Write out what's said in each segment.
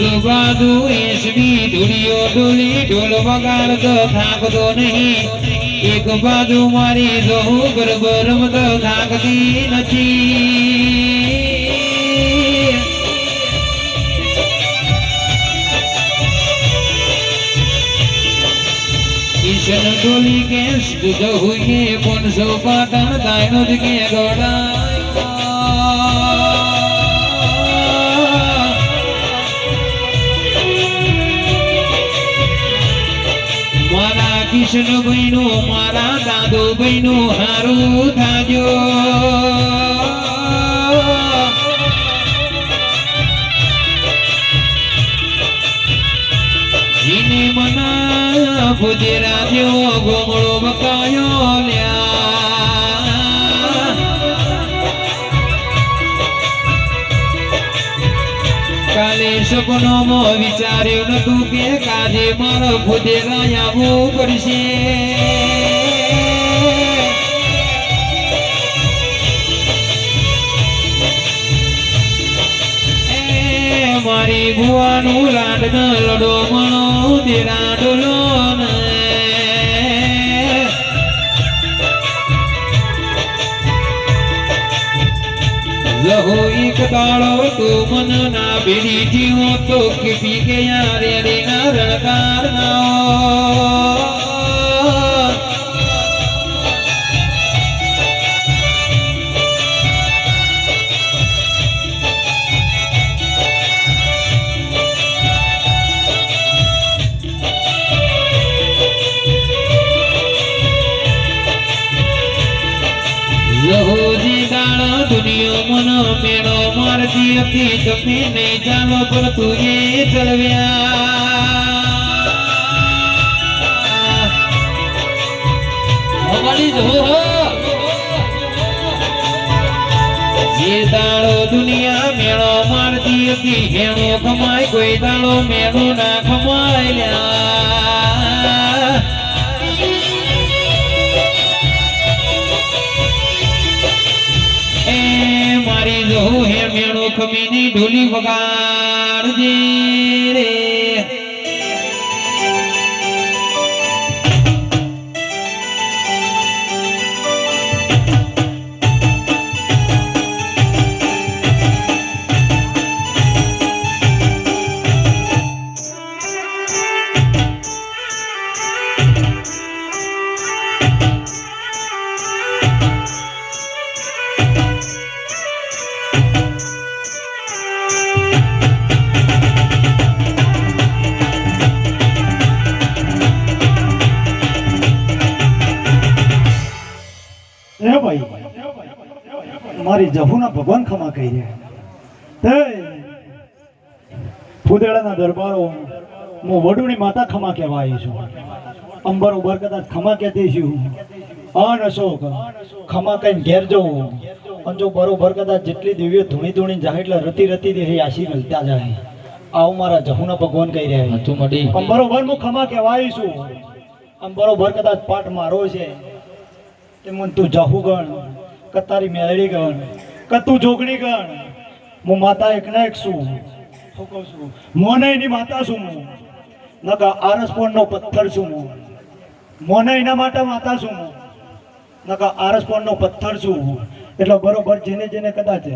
બાજુ એસમી ધૂળીઓ ડોલી ઢોલ વગાડતો થાકતો નહીં. એક બાજુ મારી જોહુ ગરબા રમતો થાકતી નથી. ઈશન ડોલી કે દૂધ હોઈએ સૌ પાટણ દાયનો જ કે ગોડા. કિશન બહેનું મારા દાદો બહેનું હારું થાજો. ફુજેરા જેવો ગોમળો બકાયો કાલે વિચાર્યું નતું કે કાજે મારો ખુદે આવવું પડશે મારી ભુવાનું લાડન લડો, મણો દેરા ડોલો દાડો તો મન ના બેડી જીવો તો કે પી ગયા રે રે ના રણકાર ના ઢોલી વગાડજે. રહ્યા ફુદેડાના દરબારો હું વડુની માતા ખમા કહેવાય છું. અંબર ઉભર કદાચ ખમા કહેતી છું. અન અશોક ખમા કઈ ઘેર જવું. અને જો બરોબર કદાચ જેટલી દેવીઓ ધૂણી ધૂણી જાય એટલે રતી રતી દેવી આશી મળતા જાય. આવું મારા જહુના ભગવાન કહી રહ્યા છે. તું મડી. બરોબર હું ખમા કહેવાય છું. આમ બરોબર કદાચ પાઠ મારો છે. તે મન તું જાહુ ગણ કતારી મેળડી ગણ કતું જોગણી ગણ. હું માતા એકના એક છું. શું કહું છું? મોને એની માતા છું હું. નકા આરસપોર નો પથ્થર છું હું. મોને એના માટે માતા છું હું. નકા આરસપોર નો પથ્થર છું હું. એટલે બરોબર જેને જેને કદાચ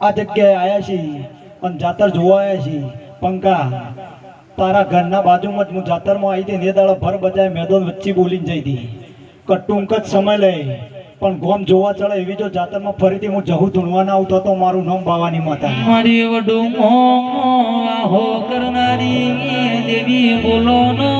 આ જગ્યાએ આવ્યા છીએ અને જાતર જોવા આવ્યા છીએ પંકા તારા ઘરના બાજુમાં જ હું જાતરમાં આવી હતી ને દાડા ભર બજાય મેદોન વચ્ચે બોલીને જઈ હતી. કે ટૂંક જ સમય લે પણ ગોમ જોવા ચડે એવી જો જાતરમાં ફરીથી હું જહુ ધૂણવાના આવતો તો મારું નામ બાવાની માતા મારી વડું હો કરનારી દેવી બોલો નો.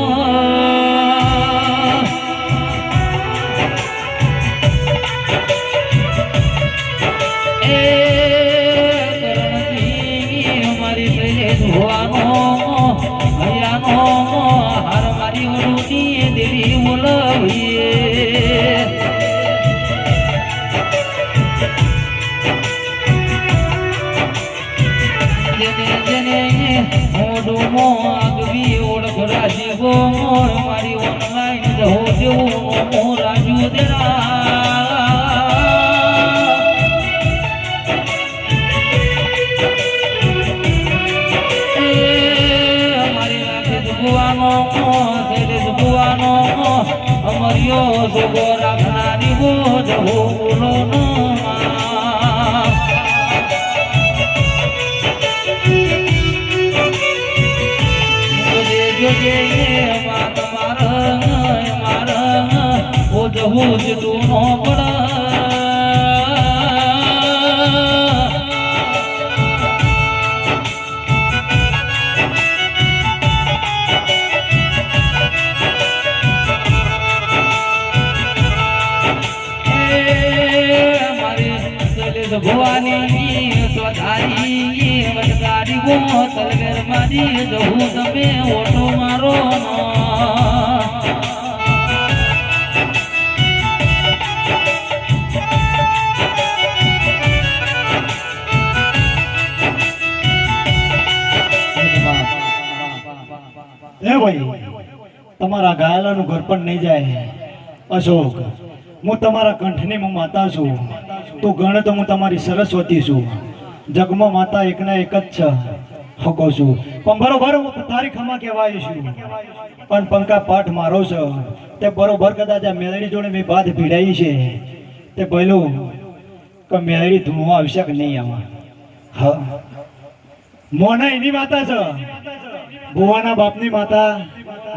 ભગવાનો અમર્યો સુગો રાખનારી બોધ હું. ઓ જહો જ તું નો પડા ભવાની સ્વધારી વટકારી ગો તલવેર મારી જહુ તમે ઓટો મારો. તમારા ગાયલાનું ઘર પણ નહીં જાય. અશોક, હું તમારા કંઠની હું માતા છું. તું ગણ તો હું તમારી સરસ્વતી છું. જગમાં માતા એકના એક જ છે. હકો છું, પણ બરોબર તારી ખમા કહેવાય છું. પણ પંકા પાઠ મારો છે. તે બરોબર કદાચ આ મેળડી જોડે મેં બાદ ભીડાઈ છે. તે પહેલું કે મેળડી ધૂણવા આવશે કે નહીં આમાં. હા. મોના એની માતા છે. ભુવાના બાપની માતા.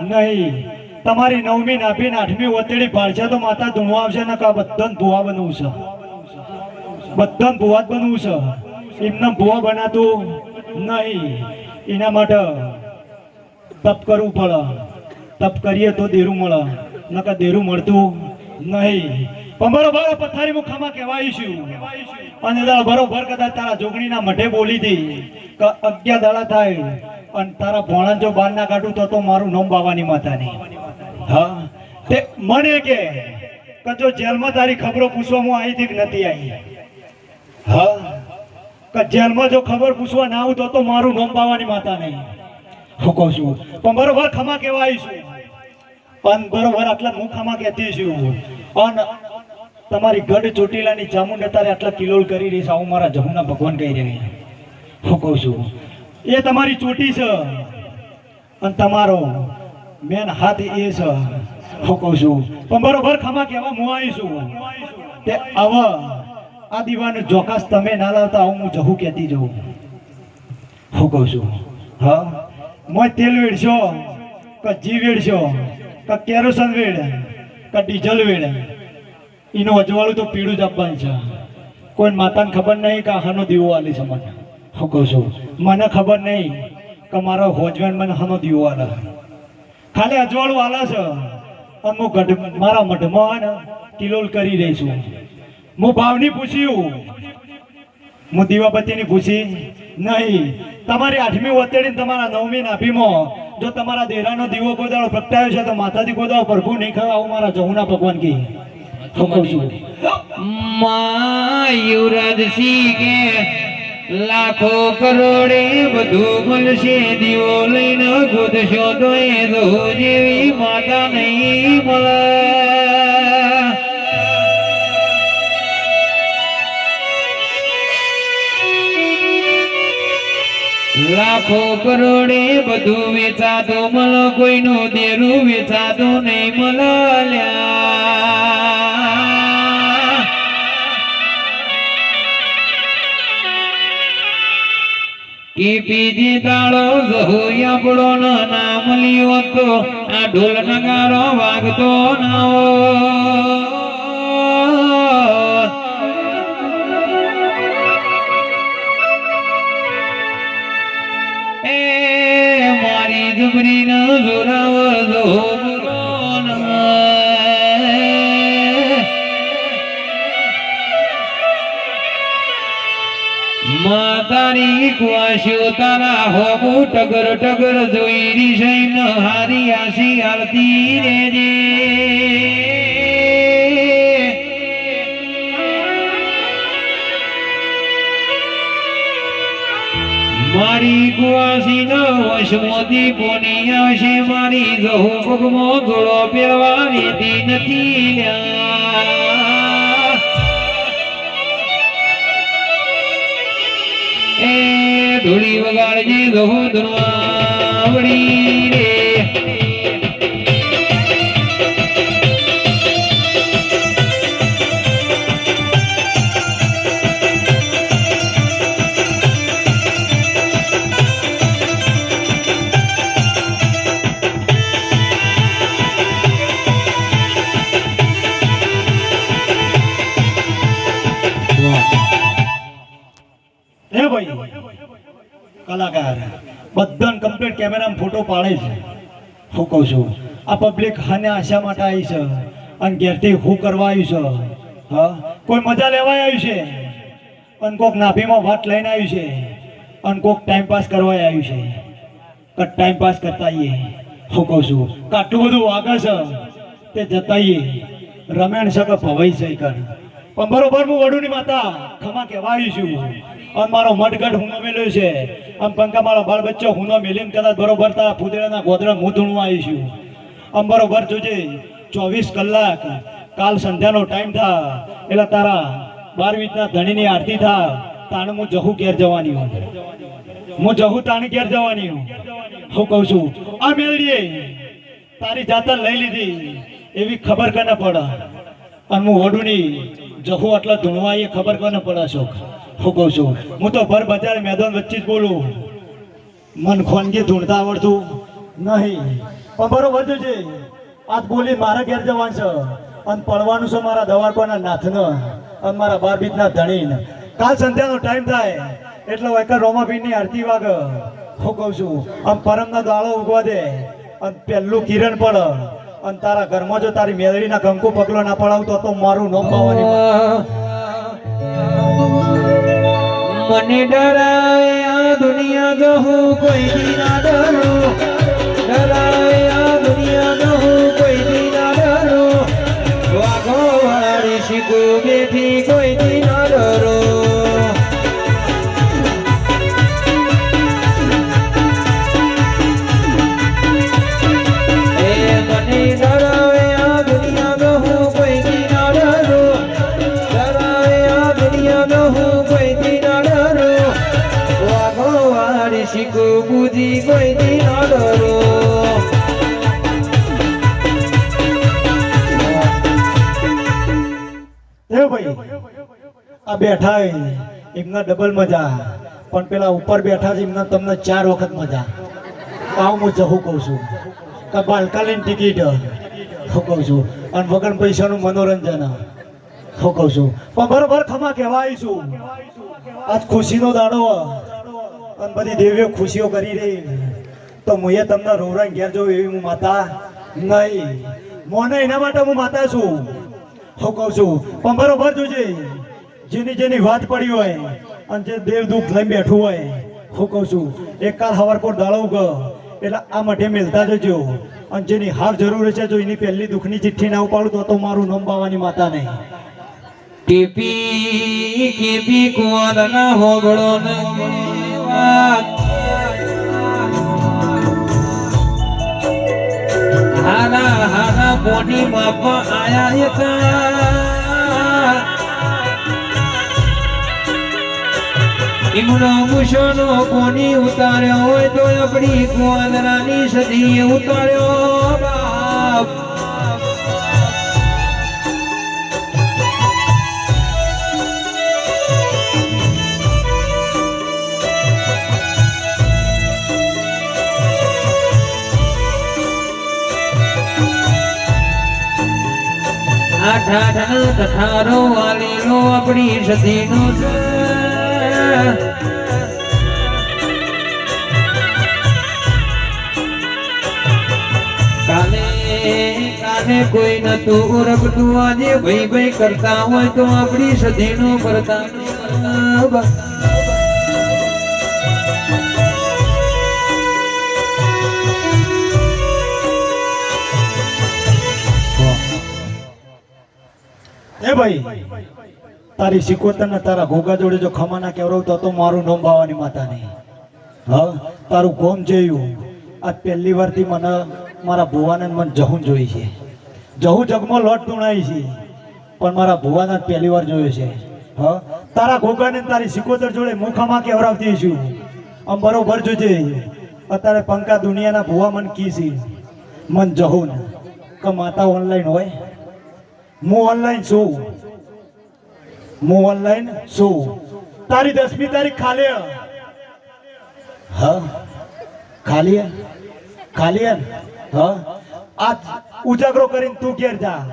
નહીં. તમારી નવમી નાભી આઠમી ઓતેડી પાડશે તો માતા ધૂણવા આવશે ને કા બધા ભુવા બનવું છે. બધા ભુવા જ બનવું છે. એમને ભુવા બનાતું નહીં. એના માટે તપ કરવું પડે. તપ કરીએ તો દેરું મળે. નકર દેરું મળતું નહીં. બરોબર પથારી મુખામાં કહેવાય છું. અને બરોબર કદાચ તારા જોગણીના મઢે બોલી હતી કે અગિયાર દાડા થાય. અને તારા ભોણા જો બહાર ના કાઢું તો મારું નોમ બાવાની નહીં. હા? તે મને કે જો જેલમાં તારી ખબરો પૂછવા હું આવી હતી નથી આવી. હા? કે જેલમાં જો ખબર પૂછવા ના આવું તો મારું નોમ બાવાની માતા નહીં. હું કહું છું પણ બરોબર ખમા કેવા છું. પણ બરોબર આટલા હું ખમા કહેતી છું. અને તમારી ગઢ ચોટીલાની ચામુંડ અત્યારે આટલા કિલોલ કરી રહી છે. આવું મારા જમુના ભગવાન કહી રહ્યા હું કહું છું એ તમારી ચોટી છે. અને તમારો મેન હાથ એ છે. હું કહું છું, પણ બરોબર ખમા કહેવા હું આવીશું તે આવા, આ દીવાનો ચોક્કસ તમે ના લાવતા હું જહું કહેતી જઉં. હું કહું છું, હા, મોય તેલ વેડશો, કે જી વેડશો, કે કેરોસન વેડ, કે ડીઝલ વેડ. એનું અજવાળું તો પીળું જ આપવાનું છે. કોઈ માતાને ખબર નહીં કે હાનો દીવો આલી છે હું કહું છું. મને ખબર નહીં કે મારો હોજવેન મને હાનો દીવો આલે ખાલી અજવાળું આલે છે. અને હું ગઢ મારા મઢમાં ને કિલોલ કરી રહી છું. હું ભાવની પૂછ્યું હું. દીવાબત્તીની પૂછી નહીં તમારી આઠમી વતેડી તમારા નવમી નાભીમાં જો તમારા દેરાનો દીવો કોઈ દાડો પ્રગટાયો છે તો માતાજી કોઈ દાડો પ્રભુ નહીં ખાવ આવું મારા જહુના ભગવાન કહી. હું કહું છું. માં સિંહ કે લાખો કરોડે બધું મળશે દીવો લઈને ગોતશો તો એ દો જેવી માતા નહીં મળે. લાખો કરોડે બધું વેચાતો મળો, કોઈનું દેરું વેચાતો નહીં મળ્યા કીપીજી તાળો જહોઈ આપણો નામ લ્યો તો આ ઢોલ નગારો વાગતો ના. એ મારી જબરી ન જોરાવ માતારી તારા ટગર ટગર જોઈ રી ન હારી આશી આરતી રે મારી કુવાસી નો વશમોતી કોની આવશે મારી જહુ પગમો ઘોડો પહેરવાની નથી લ્યા. વગાડજે ગહુ ધનવાવડી રે. કેમેરામાં ફોટો પાડે છે. હું કહું છું, આ પબ્લિક હાને આશા માટે આવી છે. અને ઘેરથી હું કરવા આવ્યું છે. હા? કોઈ મજા લેવાય આવ્યું છે? અને કોક નાભીમાં વાત લઈને આવ્યું છે. અને કોક ટાઈમ પાસ કરવા આવ્યું છે. કટ ટાઈમ પાસ કરતા આવીએ. હું કહું છું કાટલું બધું વાગે છે. તે જતા આવીએ. રમેણ કે ભવાઈ છે પણ બરોબર હું વડુની માતા, ખમા કહેવા આવી છું. અને મારો મઢગઢ હુનો મેલ્યો છે. આમ પંકા મારો બાળ બચ્ચો હુનો મેલીને કદાચ બરોબર તા ફૂદડાના ગોદડા હું ધૂણવા આવી છું. આમ બરોબર જોજે, ચોવીસ કલાક, કાલ સંધ્યાનો ટાઈમ થા, એટલે તારા બાર વીજના ધણીની આરતી થા, તાણે હું જહુ ઘેર જવાની હું હું જહુ તાણે ઘેર જવાની હું હું કહું છું, આ મેળીએ તારી જાતર લઈ લીધી, એવી ખબર કે ન પડે. અને હું વડુની જહુ આટલા ધૂણવા એ ખબર કે ન પડે શોખ કહું છું હું તો ભર બજાર મેદાન વચ્ચે જ બોલું. મન ખોનગી ધૂણતા આવડતું નહીં. પણ બરોબર છે આજ બોલી મારા ઘેર જવાનું છે. અને પડવાનું છે મારા દવારપાના નાથનો. અને મારા બારબીતના ધણીને. કાલ સંધ્યાનો ટાઈમ થાય. એટલે વખત રોમાભીની આરતી વાગ. હું કહું છું આમ પરમના દાળો ઉગવા દે. અને પહેલું કિરણ પડ અને તારા ઘરમાં જો તારી મેળવીના કંકુ પગલો ના પડાવતો તો મારું નોમ પાવાની મને ડરાવે આ દુનિયા જો હું કોઈ દી ના ડરું ડરાવે આ દુનિયા જો હું કોઈ દી ના ડરું વાઘો વાળી શીખું બેઠી કોઈ દી એ ભાઈ, આ બેઠા એમના ડબલ મજા. પણ પેલા ઉપર બેઠા છે, એમના તમને ચાર વખત મજા. આવ હું જવું કહું છું. કે બાલકાલીન ટિકિટ, હું કહું છું. અને વગર પૈસાનું મનોરંજન, હું કહું છું. પણ બરોબર ખમા કહેવા આવીશું આજ ખુશીનો દાડો, અને બધી દેવીઓ ખુશીઓ કરી રહી. તો મુએ તમને રોવરાઈ ઘેર જોઉં એવી હું માતા નહીં. મોને એના માટે હું માતા છું. હું કહું છું, પણ બરોબર જોજે. જેની જેની વાત પડી હોય અને જે દેવ દુઃખ લઈને બેઠું હોય, હું કહું છું, એક કાલ હવાર પર દાળો ઉગ, એટલે આ માટે મેલતા જજો. અને જેની હાર જરૂર છે જો એની પહેલી દુઃખની ચિઠ્ઠી ના ઉપાડું, તો તો મારું નામ બાવાની માતા નહીં. કેપી કેપી હોગળો ન વાત હારા બોની બાપા આયા હતા એમનો મુશોનો કોની ઉતાર્યો હોય તો આપણી કુંવરાની સદી ઉતાર્યો. આઠ આઠ નો તથારો વાલીનો આપણી સતીનો છે કોઈ નતું ઓળખતું આજે ભાઈ ભાઈ કરતા હોય તો આપણી સધીનો કરતા એ ભાઈ, તારી સિકોતર ને તારા ઘોઘા જોડે જો ખમા ના કેવરવતો તો મારું નોમ બાવાની માતા નહીં હા, તારું કોમ જોયું આ પહેલી વારથી મને મારા ભુવાને મને જહું જોઈ છે. જહું જગમાં લોટ તુણાય છે, પણ મારા ભુવાને પહેલી વાર જોયું છે. હા, તારા ઘોઘાને ને તારી સિકોતર જોડે હું ખમા કેવરાવતી છું આમ બરોબર જોજે. અત્યારે પંકા દુનિયાના ભુવા મન કી છે. મન જહું કે માતા ઓનલાઈન હોય. હું ઓનલાઈન છું. હું ઓનલાઈન છું. તારી દસમી તારીખ ખાલી હ. ખાલી? ખાલી હ? આજ ઉજાગરો કરીને તું ઘેર જા.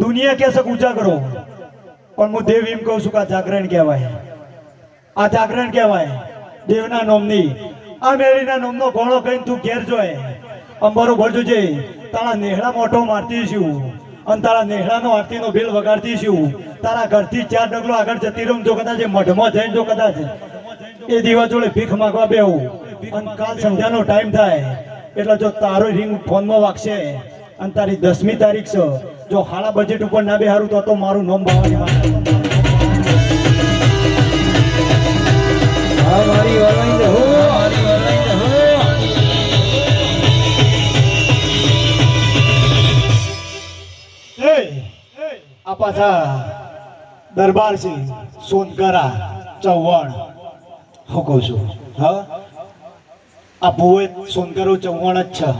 દુનિયા કહેશે કે ઉજાગરો. પણ હું દેવ એમ કહું છું કે આ જાગરણ કહેવાય. આ જાગરણ કહેવાય. દેવના નોમની. આ મેળીના નોમનો ઘોડો કહીને તું ઘેર જોય. અંબરો ભરજો જોજે તારા નેહડા મોટો મારતી છું અને તારા નેહડાનો આરતીનો બિલ વગાડતી છું. તારા ઘરથી ચાર ડગલો આગળ જતી રહું જો કદાચ મઢમાં જઈને જો કદાચ એ દીવા જોડે ભીખ માગવા બેહું. અને કાલ સંધ્યાનો ટાઈમ થાય. એટલે જો તારો રિંગ ફોનમાં વાગશે અને તારી દસમી તારીખ છે, જો હાડા બજેટ ઉપર ના બેહારું તો તો મારું નોમ ભાવવાની વાત હા, મારી આ પાછા દરબાર છે સોનકરા, ચૌહાણ. હું કહું છું, હા? આ ભુવે સોનકરો, ચૌહાણ જ છે.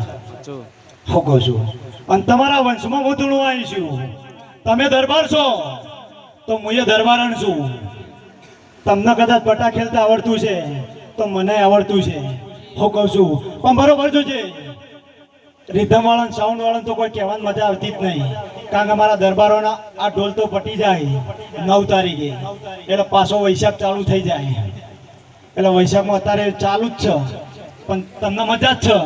હું કહું છું. અને તમારા વંશમાં હું ધૂણું આવી છું. તમે દરબાર છો, તો હું એ દરબારણ છું. તમને કદાચ પટા ખેલતા આવડતું છે, તો મને આવડતું છે. હું કહું છું, પણ બરોબર જોજે. રીધમ વાળા સાઉન્ડ વાળા તો કોઈ કહેવાની મજા આવતી જ નહીં. કારણ કે મારા દરબારોના આ ઢોલ તો પટી જાય નવ તારીખે. એટલે પાછો વૈશાખ ચાલુ થઈ જાય. એટલે વૈશાખમાં અત્યારે ચાલુ જ છે. પણ તમને મજા જ છે.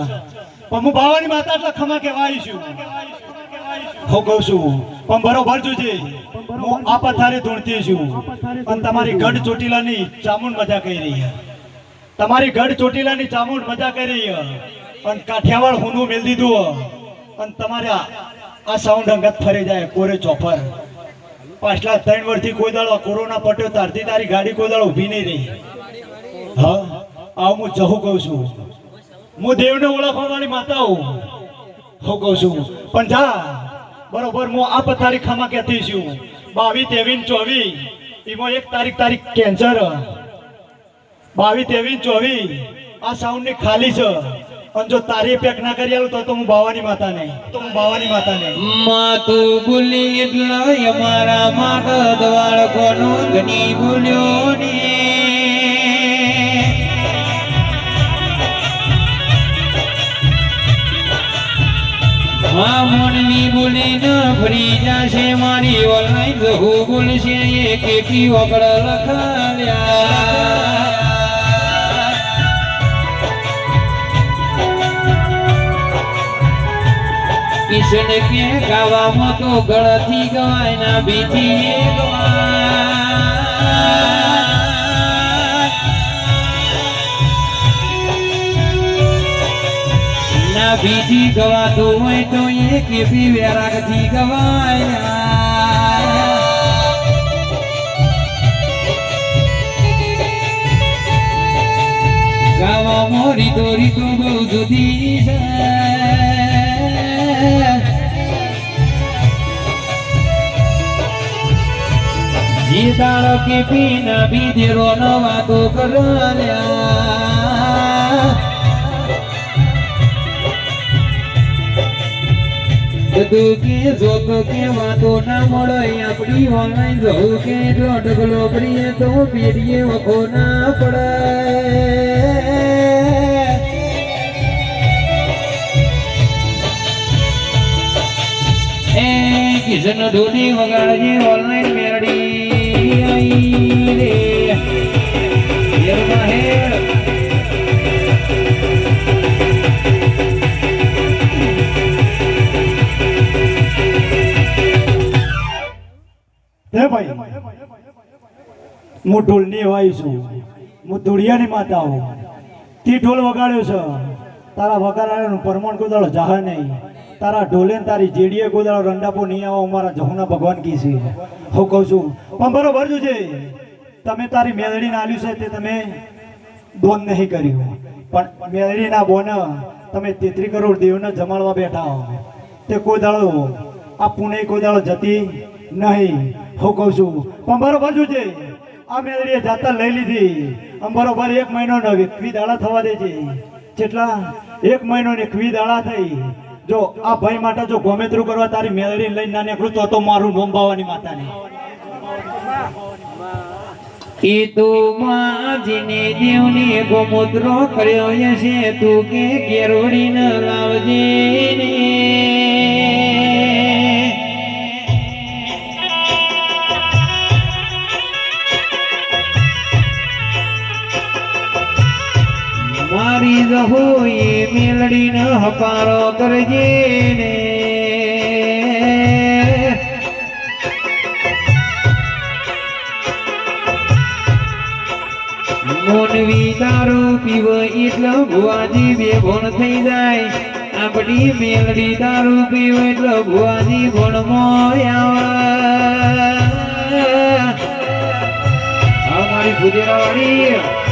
પણ હું ભાવાની માતા એટલે ખમા કહેવાય છું. હું કહું છું, પણ બરોબર જોજે. હું આ પથારે ધૂણતી છું. પણ તમારી ગઢ ચોટીલાની ચામુંડ મજા કરી રહી તમારી ગઢ ચોટીલાની ચામુંડ મજા કરી રહી અને કાઠિયાવાડ હુનું મેલ દીધું અને તમારે આ આ સાઉન્ડ અંગત ફરી જાય, કોરે ચોપર. પાછલા ત્રણ વર્ષથી કોઈ દાડો કોરોના પટ્યો, તારથી તારી ગાડી કોઈ દાડો ઊભી નહીં રહી. હા? આવ હું જહું કહું છું. હું દેવને ઓળખવા વાળી માતા હું. હું કહું છું. પણ જા. બરોબર, હું આ પથારી ખામાં કહેતી છું. બાવીસ તેવીન ચોવીસ. એમાં એક તારીખ તારીખ કેન્સર બાવીસ તેવીન ચોવીસ. આ સાઉન્ડની ખાલી છે. અને જો તારી પેક ના કરી આલું તો હું ભાવાની માતા નહીં. તો હું ભાવાની માતા નહીં. માતું ભૂલી એટલે અમારા માટે દ્વાળકોનો ધની ભૂલ્યો ને હા મોનવી ભૂલી ન ફરી જાશે મારી વલાઈ જહુ ભૂલશે એક એકી વગડ લખાવ્યા. કિશન કે ગાવામાં તો ગળથી ગવાય ના બીજી ના બીજી ગવાતું હોય તો એક એવી વેરાગથી ગવાય ગાવામાં રીતો રીતો બહુ જુદી છે. જીતાળો કે પીના બીજેરો નો વાતો કરાલ્યા દુખી જોક કે વાતો ના મળે, આપણી ઓનલાઈન જવું કે જો ડગલો કરીએ તો પેઢીએ વખો ના પડે. કિશન ધોની વગાડજે ઓનલાઈન મેરડી હે ઢોલની વાઈ છું. હું ધૂળિયાની માતા હું તી ઢોલ વગાડ્યો છે. તારા વગાડવાનું પરમાણ કોદાળો જાહે નહીં. તારા ઢોલે તારી જેડીએ કોદાળો રંડાપો નહીં આવો અમારા જહુના ભગવાન કી છે. હું કહું છું, પણ બરોબર છે, તમે તારી મેલડીને આલ્યું છે તે તમે બોન નહીં કર્યું. પણ મેલડીના બોન તમે તેત્રી કરોડ દેવને જમાડવા બેઠા હો. તે કોઈ દાડો આ પુણે કોઈ દાડો જતી નહીં. હું કહું છું, પણ બરોબર છે, આ મેળડીએ જાતા લઈ લીધી. આમ બરોબર એક મહિનો એકવી દાડા થવા દે છે. જેટલા એક મહિનો એકવી દાડા થઈ જો આ ભાઈ માટે જો ગોમેતરું કરવા તારી મેળડી લઈને ના નીકળું તો તો મારું નોમ બાવાની માતાને. એ તો માજીને દેવને ગોમૂત્રો કર્યો છે તું કે કેરોડી ન લાવજે ને. રહું એ મેલડીને હપારો કરજે ને મોનવી દારૂ પીવ એટલે ભુવાજી બે ભણ થઈ જાય. આપણી મેલડી દારૂ પીવ એટલે ભુવાજી ભણમાં આવે. અમારી ગુજરા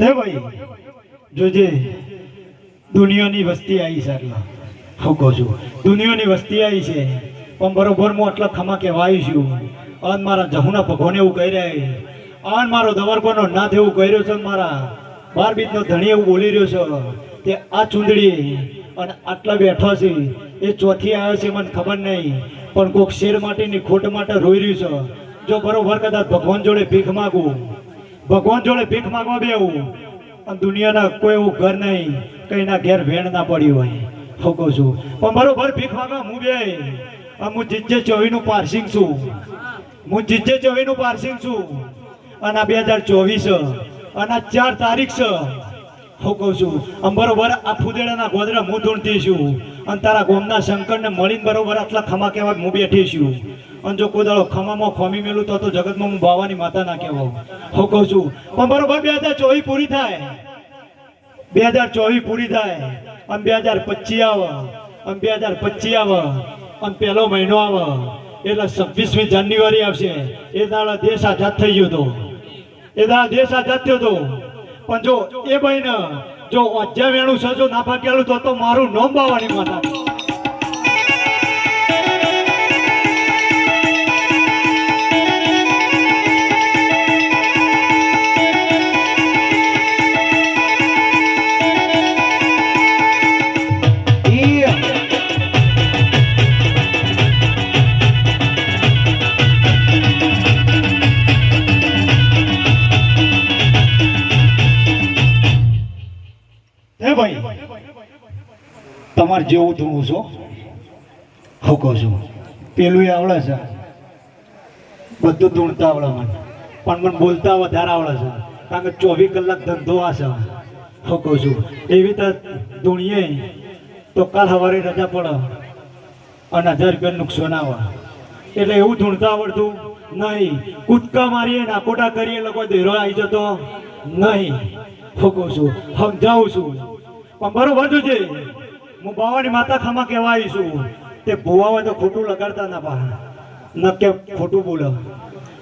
હે ભાઈ જોજે દુનિયાની વસ્તી આવી આટલા, હું કહું છું, દુનિયાની વસ્તી આવી છે, પણ બરોબર હું આટલા ખમા કહેવાય છું. અન મારા જહુના ભગવાને એવું કહી રહ્યા અન મારો દવરકોનો નાથ એવું કહી રહ્યો છે મારા બાર બીજનો ધણી એવું બોલી રહ્યો છે તે આ ચૂંદડી અને આટલા બેઠો છે, એ ચોથી આવ્યો છે મને ખબર નહીં, પણ કોક શેર માટેની ખોટ માટે રોઈ રહ્યું છે. જો બરોબર કદાચ ભગવાન જોડે ભીખ માગું ભગવાન જોડે ભીખ માંગવા બેવું અને દુનિયાના કોઈ એવું ઘર નહીં, કઈના ઘેર વેણ ના પડી હોય. હું કહું છું, પણ બરોબર ભીખ માંગવા હું બે? હું જીજે ચોવીસનું પાર્સિંગ છું. હું જીજે ચોવીસનું પાર્સિંગ છું. અને બે હજાર ચોવીસ, અને ચાર તારીખ છે. હું કહું છું, આમ બરોબર, આ ફુદેડાના ગોદરા હું ધૂણતી છું. અને તારા ગોમના શંકરને મળીને બરોબર આટલા ખમા કહેવા હું બેઠી છું. અને જો કોદાળો ખમામાં ખોમી મેલું તો તો જગતમાં હું ભાવાની માતા ના કહેવાઉં. હું કહું છું, પણ બરોબર બે હજાર ચોવીસ પૂરી થાય. બે હજાર ચોવીસ પૂરી થાય. અને બે હજાર પચીસ આવે. અને બે હજાર પચીસ આવે. અને પહેલો મહિનો આવે. એટલે છવ્વીસમી જાન્યુઆરી આવશે. એ દાડા દેશ આઝાદ થઈ ગયો હતો. એ દાડા દેશ આઝાદ થયો હતો. પણ જો એ બહેન જો અજ્યા વેણું છે, જો ના ભાગ્યાલું તો મારું નોમ બાવાની માતા તમારે જેવું ધૂણું છો? હું કહું છું પેલું આવડે છે. બધું ધૂણતા આવડે મને. પણ મને બોલતા વધારે આવડે છે. કારણ કે ચોવીસ કલાક ધંધો આ છે. હું કહું છું, એવી રીતે ધૂણીએ તો કાલ સવારે રજા પડે અને હજાર રૂપિયા નુકસાન આવે. એટલે એવું ધૂણતા આવડતું નહીં. કૂદકા મારીએ, નાકોટા કરીએ, લોકો ધીરો આવી જતો નહીં. હું કહું છું, સમજાવું છું. પણ બરોબર છે હું બાવાની માતા ખામાં કહેવા આવી છું. તે ભૂવા હોય તો ખોટું લગાડતા ના પા ન કે ખોટું બોલો.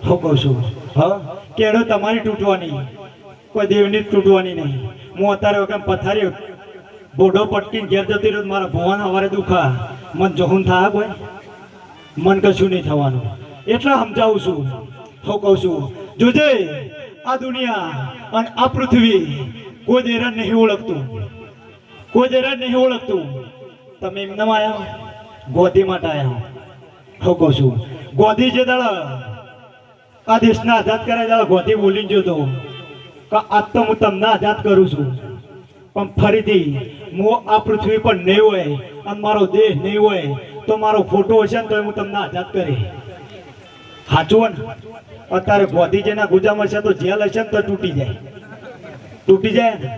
હું કહું છું, હા, કેળો તમારી તૂટવાની. કોઈ દેવની તૂટવાની નહીં. હું અત્યારે વખત પથારી બોઢો પટકીને ઘેર જતી રહ્યો મારા ભુવાના હવારે દુખા. મન જહુન થાય કોઈ? મન કશું નહીં થવાનું. એટલે સમજાવું છું. હું કહું છું, જોજે, આ દુનિયા અને આ પૃથ્વી કોઈ દેરા નહીં ઓળખતું. કોઈ દેરા નહીં ઓળખતું. તમે એમના આવ્યા ગોધી માટે આવ્યા હું કહું છું ગોધી જે દાડા, આ દેશના આઝાદ કર્યા દાડા ગોધી બોલીને જોતો કે આજ તો હું તમને આઝાદ કરું છું. પણ ફરીથી, હું આ પૃથ્વી પર નહીં હોય, અને મારો દેહ નહીં હોય, તો મારો ફોટો હશે ને તો હું તમને આઝાદ કરી સાચું ને? અત્યારે ગોધી જેના ગુજામાં છે તો જેલ હશે ને તો તૂટી જાય. તૂટી જાય ને?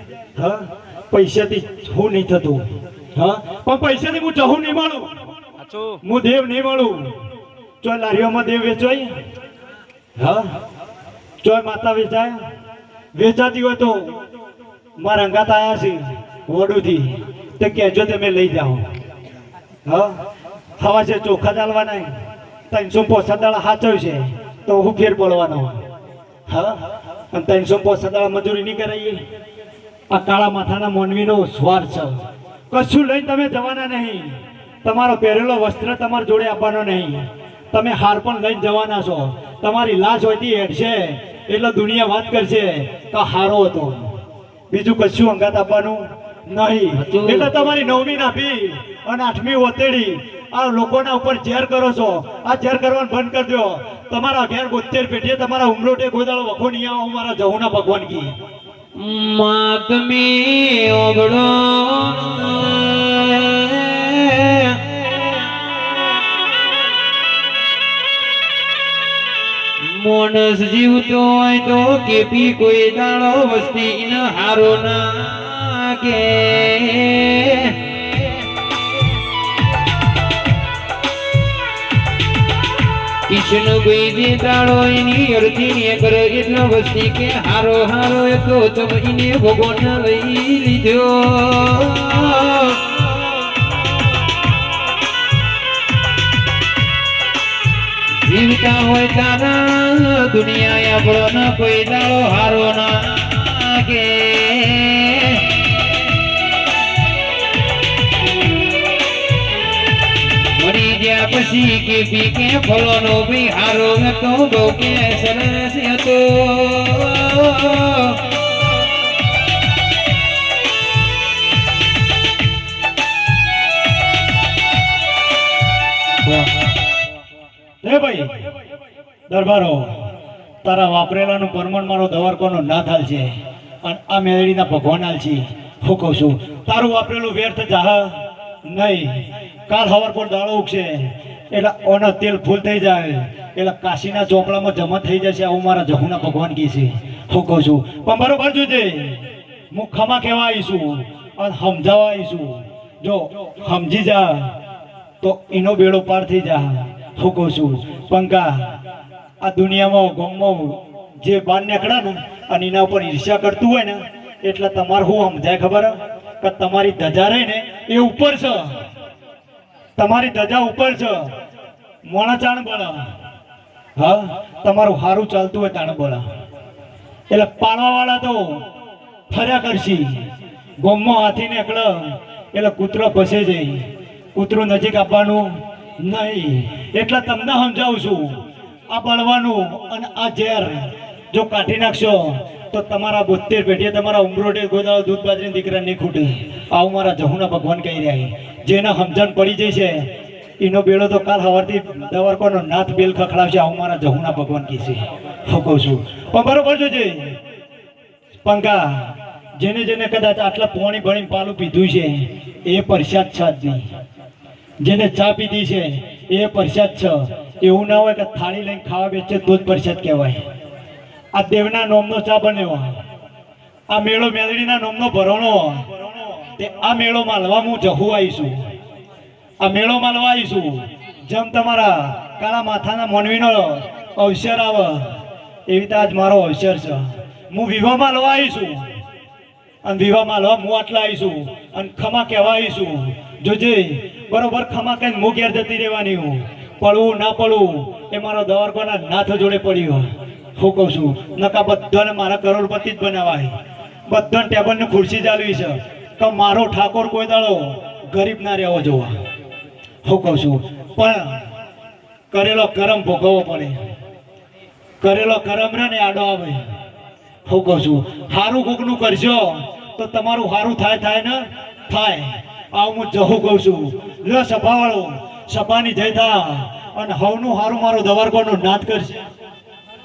હા? પૈસાથી હું નહીં થતું. હા? પણ પૈસાથી હું જહું નહીં મળું. હું દેવ નહીં મળું. ચોય લારીઓમાં દેવ વેચવાય? હા? ચોય માતા વેચાય? વેચાતી હોય તો મારા અંગાત આવ્યા છે વડુથી. તે કહેજો તમે લઈ જાઓ હા? હવા છે ચોખા ચાલવાના ત્રણસો પોસઠ દાડા હાચવ છે. તો હું ફેર બોલવાનો. હા? અને ત્રણસો પોસઠ દાડા મજૂરી નહીં કરાઈએ. આ કાળા માથાના મોનવીનો સ્વાર્થ છે. કશું લઈને તમે જવાના નહીં. તમારો પહેરેલો વસ્ત્ર તમારા જોડે આપવાનો નહીં. તમે હાર પણ લઈને જવાના છો. તમારી લાશ હોયથી હેડશે. એટલે દુનિયા વાત કરશે તો હારો હતો. બીજું કશું અંગાત આપવાનું નહીં. એટલે તમારી નવમી નાભી અને આઠમી ઓતેડી આ લોકોના ઉપર ઝેર કરો છો. આ ઝેર કરવાનું બંધ કરી દો તમારા અગિયાર બોતેર પેટીએ તમારા ઉમરોટે ગોદાળો વખો નહીં આવો મારા જહુના ભગવાન કી. માતમી ઓગળો મોણસ જીવતો હોય તો કેપી કોઈ દાડો વસ્તી ન હારો ના કે. કિશન કોઈ જે દાડો એની અડધી ને કરે એટલો વસ્તી કે હારો હારો એ તો તમે એને ભગવાન લઈ લીધો. જીવતા હોય તારા દુનિયા આપણો ન કોઈ દાળો હારો ના કે પછી કે પી કે ફળો નો બી હારો હતો. બહુ કે સરસ હતો ભાઈ, દરબારો, તારા વાપરેલાનું પરમણ મારો દવારકોનો ના થાલ છે અને આ મેળવીના ભગવાન હાલ છે. હું કહું છું, તારું વાપરેલું વ્યર્થ જાહ નહીં. કાલ હવાર પર દાળો ઉગશે. એટલે ઓના તેલ ફૂલ થઈ જાય. એટલે કાશીના ચોપડામાં જમા થઈ જશે. આવું મારા જહુના ભગવાન કહે છે. હું કહું છું, પણ બરોબર જોજે. હું ખમા કહેવા આવીશું અને સમજાવવા આવીશું જો સમજી જા, તો એનો બેડો પાર થઈ જા. હું કહું છું પંકા આ દુનિયામાં ગમમાં જે બાર નીકળે ને, અને એના ઉપર ઈર્ષ્યા કરતું હોય ને, એટલે તમારે શું સમજાય ખબર? કે તમારી ધજા રહે ને, એ ઉપર છે. તમારી ધજા ઉપર છે. મોણા ચાણ બળા હા, તમારું સારું ચાલતું હોય તાણ બળા એટલે પાડવા વાળા તો ફર્યા કરશી. ગોમમાં હાથી નીકળ, એટલે કૂતરો ફસે જાય કૂતરું નજીક આપવાનું નહીં. એટલે તમને સમજાવું છું, આ બળવાનું અને આ ઝેર જો કાઢી નાખશો, તો તમારા બોતેર પેઢીએ તમારા ઉમરોટે ગોદાળો દૂધ બાજરી દીકરા નહીં ખૂટે. આવું મારા જહુના ભગવાન કહી રહ્યા. જેને સમજણ પડી જાય છે, એનો બેડો તો કાલ સવારથી દવારકોનો નાથ બેલ ખખડાવશે, આવું મારા જહુના ભગવાન કહે છે. હું કહું છું, પણ બરોબર જોજે. પંકા જેને જેને કદાચ આટલા પોણી ભણીને પાલું પીધું છે, એ પરસાદ છ જ નહીં જેને ચા પીધી છે, એ પરસાદ છ. એવું ના હોય કે થાળી લઈને ખાવા બેસે તો જ પરસાદ કહેવાય. આ દેવના નોમનો ચા બન્યો આ મેળો મેલડીના નોમનો ભરણો તે આ મેળો માલવા હું જહુ આવીશું. આ મેળો માલવા આવીશું. જેમ તમારા કાળા માથાના મોનવીનો અવસર આવે, એવી રીતે આજ મારો અવસર છે. હું વિવાહમાં લવા આવીશું. અને વિવાહમાં લવા હું આટલા આવીશું. અને ખમા કહેવા આવીશું. જોજે, બરોબર ખમા કહીને હું ઘેર જતી રહેવાની હું. પડવું ના પડવું, એ મારો દવારકોના નાથ જોડે પડ્યો હું કહું છું, નકા બધાને મારા કરોડપતિ જ બનાવાય. બધાને ટેબલની ખુરશી ચાલવી છે. તો મારો ઠાકોર કોઈ દાડો ગરીબ ના રહેવો જોવા. હું કહું છું, પણ કરેલો કરમ ભોગવવો પડે. કરેલો કરમ રે ને આડો આવે. હું કહું છું સારું કોકનું કરશો તો તમારું સારું થાય થાય ને થાય. આવું હું જહું કહું છું. લો સભાવાળો, સભાની જય થા, અને હવનું સારું મારો દવારકોનો નાદ કરશે